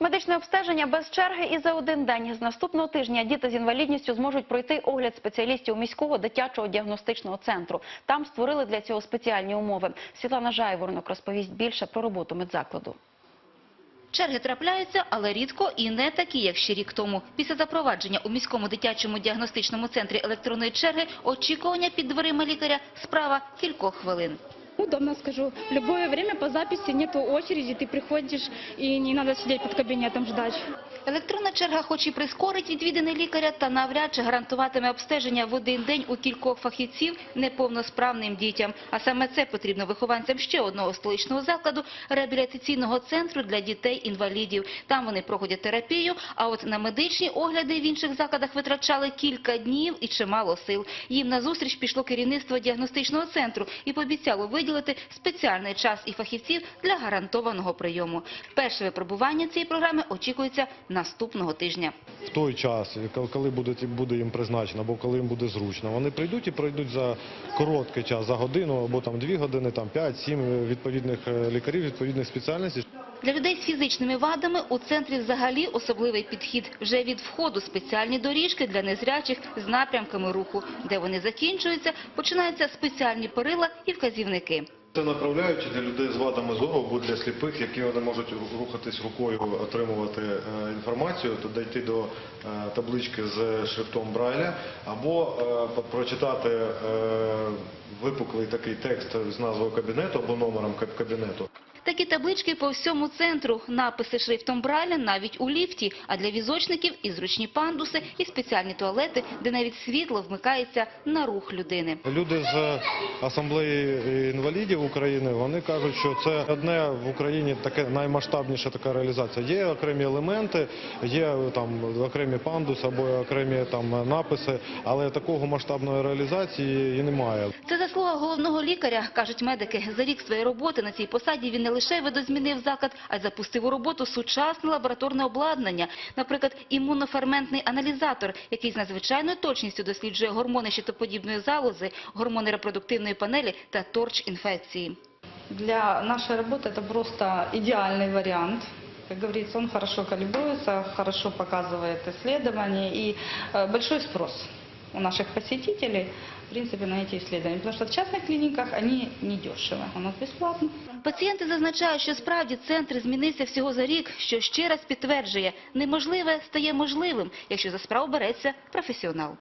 Медичне обстеження без черги і за один день. З наступного тижня діти з інвалідністю зможуть пройти огляд спеціалістів міського дитячого діагностичного центру. Там створили для цього спеціальні умови. Світлана Жайворонок розповість більше про роботу медзакладу. Черги трапляються, але рідко і не такі, як ще рік тому. Після запровадження у міському дитячому діагностичному центрі електронної черги очікування під дверима лікаря – справа кількох хвилин. Удобно скажу. В любое время по записи нету очереди, ты приходишь и не надо сидеть под кабинетом ждать. Електронна черга хоч і прискорить відвідини лікаря, та навряд чи гарантуватиме обстеження в один день у кількох фахівців неповносправним дітям. А саме це потрібно вихованцям ще одного столичного закладу – реабілітаційного центру для дітей-інвалідів. Там вони проходять терапію, а от на медичні огляди в інших закладах витрачали кілька днів і чимало сил. Їм назустріч пішло керівництво діагностичного центру і пообіцяло виділити спеціальний час і фахівців для гарантованого прийому. Перше випробування цієї програми очікується наступного тижня. в той час, коли- буде, їм призначено, або коли їм буде зручно. Вони прийдуть і пройдуть за короткий час, за годину, або там дві години, там 5-7 відповідних е, лікарів, відповідних спеціальностей. Для людей з фізичними вадами у центрі взагалі особливий підхід. Вже від входу спеціальні доріжки для незрячих з напрямками руху. Де вони закінчуються, починаються спеціальні перила і вказівники. Це направляючи для людей з вадами зору або для сліпих, які вони можуть рухатись рукою, отримувати е, інформацію, то дійти до е, таблички з шрифтом Брайля, або е, прочитати випуклий такий текст з назвою кабінету або номером кабінету. Такі таблички по всьому центру, написи шрифтом Брайля навіть у ліфті, а для візочників і зручні пандуси, і спеціальні туалети, де навіть світло вмикається на рух людини. Люди з асамблеї інвалідів України вони кажуть, що це одне в Україні таке наймасштабніша така реалізація. Є окремі елементи, є там окремі пандуси або окремі там написи, але такого масштабної реалізації і немає. Це заслуга головного лікаря, кажуть медики. За рік своєї роботи на цій посаді він не лише видозмінив заклад, а й запустив у роботу сучасне лабораторне обладнання. Наприклад, імуноферментний аналізатор, який з надзвичайною точністю досліджує гормони щитоподібної залози, гормони репродуктивної панелі та торч-інфекції. Для нашей работы это просто идеальный вариант. Как говорится, он хорошо калибруется, хорошо показывает исследования и э, большой спрос у наших посетителей, в принципе, на эти исследования. Потому что в частных клиниках они недешевы, у нас бесплатно. Пацієнти зазначають, що справді центр змінився всього за рік, що ще раз підтверджує, неможливе стає можливим, якщо за справу береться професіонал.